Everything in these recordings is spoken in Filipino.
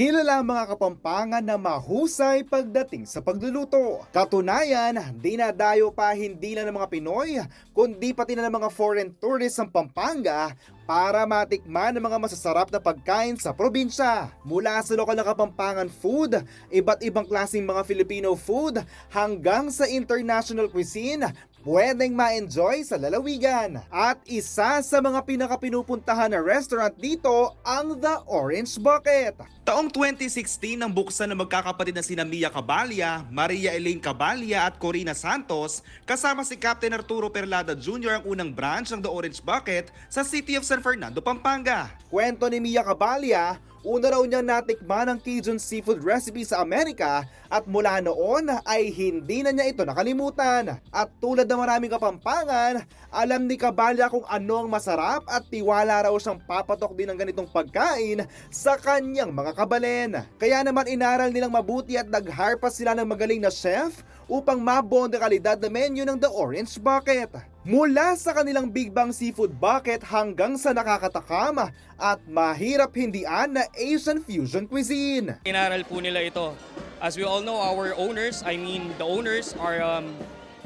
Kilala ang mga kapampangan na mahusay pagdating sa pagluluto. Katunayan, dinadayo pa hindi lang ng mga Pinoy, kundi pati na ng mga foreign tourists ang Pampanga para matikman ang mga masasarap na pagkain sa probinsya. Mula sa lokal na kapampangan food, iba't ibang klaseng mga Filipino food, hanggang sa international cuisine, pwedeng ma-enjoy sa lalawigan. At isa sa mga pinakapinupuntahan na restaurant dito ang The Orange Bucket. Taong 2016 nang buksan ng magkakapatid na sina Mia Cabalia, Maria Elaine Cabalia at Corina Santos kasama si Captain Arturo Perlada Jr. ang unang branch ng The Orange Bucket sa City of San Fernando, Pampanga. Kwento ni Mia Cabalia, Una raw niya natikman ang Cajun seafood recipe sa Amerika at mula noon ay hindi na niya ito nakalimutan. At tulad ng maraming kapampangan, alam ni Kabalya kung ano ang masarap at tiwala raw siyang papatok din ng ganitong pagkain sa kanyang mga kabalen. Kaya naman inaral nilang mabuti at nag-hire pa sila ng magaling na chef upang mabuo ang kalidad na menu ng The Orange Bucket. Mula sa kanilang Big Bang Seafood Bucket hanggang sa nakakatakam at mahirap hindian na Asian fusion cuisine. Inaral po nila ito. As we all know, our owners, I mean the owners are um,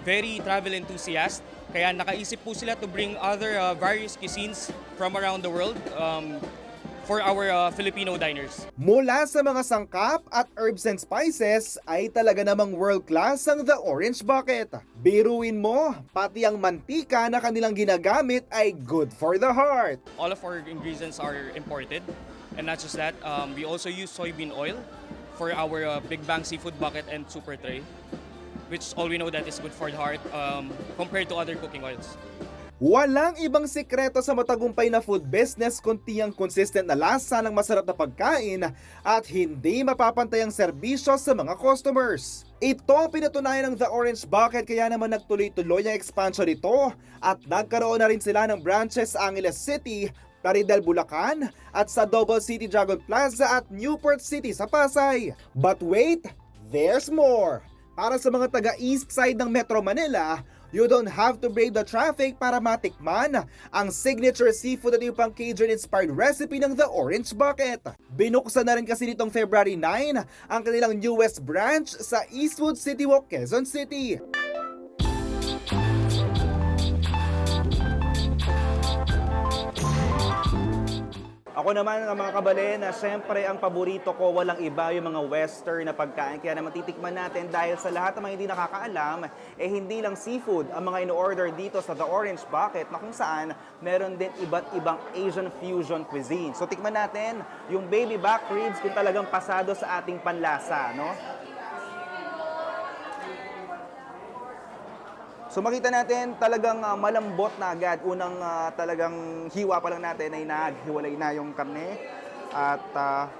very travel enthusiasts. Kaya nakaisip po sila to bring other uh, various cuisines from around the world um, for our uh, Filipino diners. Mula sa mga sangkap at herbs and spices ay talaga namang world class ang The Orange Bucket. Biruin mo, pati ang mantika na kanilang ginagamit ay good for the heart. All of our ingredients are imported. And not just that, um, we also use soybean oil for our uh, Big Bang Seafood Bucket and Super Tray, which all we know that is good for the heart um, compared to other cooking oils. Walang ibang sikreto sa matagumpay na food business kundi ang consistent na lasa ng masarap na pagkain at hindi mapapantay ang serbisyo sa mga customers. Ito ang pinatunayan ng The Orange Bucket kaya naman nagtuloy-tuloy ang expansion nito at nagkaroon na rin sila ng branches sa Angeles City, Plaridel, Bulacan at sa Double City Dragon Plaza at Newport City sa Pasay. But wait, there's more! Para sa mga taga-east side ng Metro Manila, you don't have to brave the traffic para matikman ang signature seafood at pang Cajun-inspired recipe ng The Orange Bucket. Binuksan na rin kasi nitong February 9 ang kanilang newest branch sa Eastwood City Walk, Quezon City. Ako naman ang mga kabalen na syempre ang paborito ko walang iba yung mga western na pagkain. Kaya naman titikman natin dahil sa lahat ng mga hindi nakakaalam, eh hindi lang seafood ang mga in-order dito sa The Orange Bucket na kung saan meron din iba't ibang Asian fusion cuisine. So tikman natin yung baby back ribs kung talagang pasado sa ating panlasa, no? So makita natin talagang ah, malambot na agad. Unang ah, talagang hiwa pa lang natin ay naghiwalay na yung karne. At ah,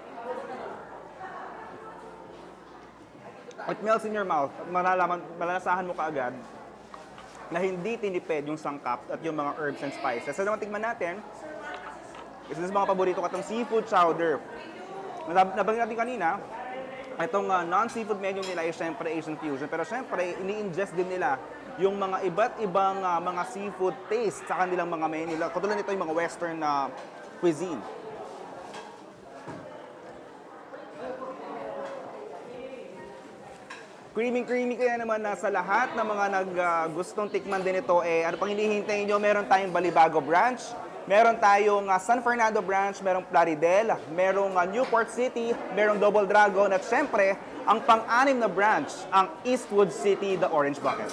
it melts in your mouth. Malalaman, malalasahan mo kaagad na hindi tinipid yung sangkap at yung mga herbs and spices. So naman tingnan natin, isa sa mga paborito ko itong seafood chowder. Nab- Nabanggit natin kanina, itong ah, non-seafood menu nila ay syempre Asian fusion. Pero syempre, ini-ingest din nila yung mga iba't ibang ah, mga seafood taste sa kanilang mga menu. Katulad nito yung mga western na cuisine. Creamy creamy kaya naman na sa lahat ng mga nag ah, gustong tikman din ito eh ano pang hinihintay niyo meron tayong Balibago branch, meron tayong ah, San Fernando branch, merong Plaridel, merong ah, Newport City, merong Double Dragon at syempre ang pang-anim na branch, ang Eastwood City, the Orange Bucket.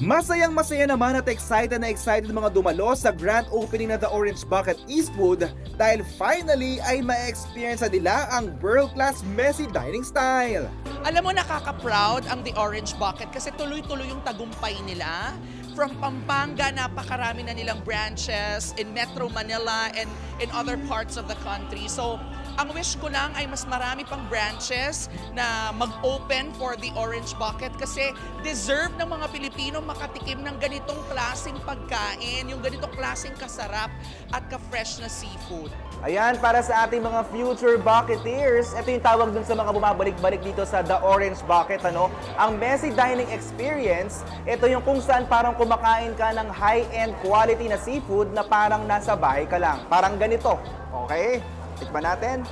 Masayang masaya naman at excited na excited mga dumalo sa grand opening na The Orange Bucket Eastwood dahil finally ay ma-experience na nila ang world-class messy dining style. Alam mo, nakaka-proud ang The Orange Bucket kasi tuloy-tuloy yung tagumpay nila. From Pampanga, napakarami na nilang branches in Metro Manila and in other parts of the country. So, Ang wish ko lang ay mas marami pang branches na mag-open for the Orange Bucket kasi deserve ng mga Pilipino makatikim ng ganitong klaseng pagkain, yung ganitong klaseng kasarap at ka-fresh na seafood. Ayan, para sa ating mga future bucketeers, ito yung tawag dun sa mga bumabalik-balik dito sa The Orange Bucket, ano? Ang messy dining experience, ito yung kung saan parang kumakain ka ng high-end quality na seafood na parang nasa bahay ka lang. Parang ganito, okay? Tikman natin.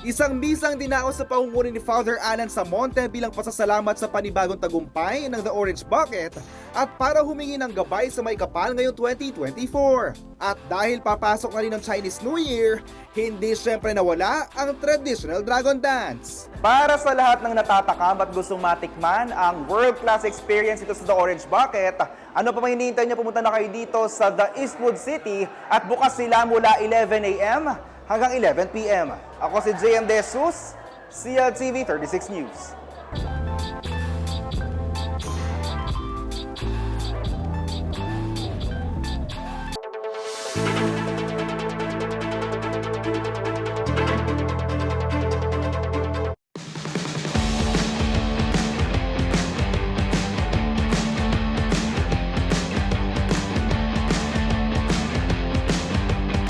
Isang misang dinako sa pangunguni ni Father Alan sa Monte bilang pasasalamat sa panibagong tagumpay ng The Orange Bucket at para humingi ng gabay sa may kapal ngayong 2024. At dahil papasok na rin ng Chinese New Year, hindi syempre nawala ang traditional dragon dance. Para sa lahat ng natatakam at gustong matikman ang world-class experience ito sa The Orange Bucket, ano pa man hinihintay niyo pumunta na kayo dito sa The Eastwood City at bukas sila mula 11 a.m. hanggang 11 p.m. Ako si JM De Jesus, CLTV 36 News.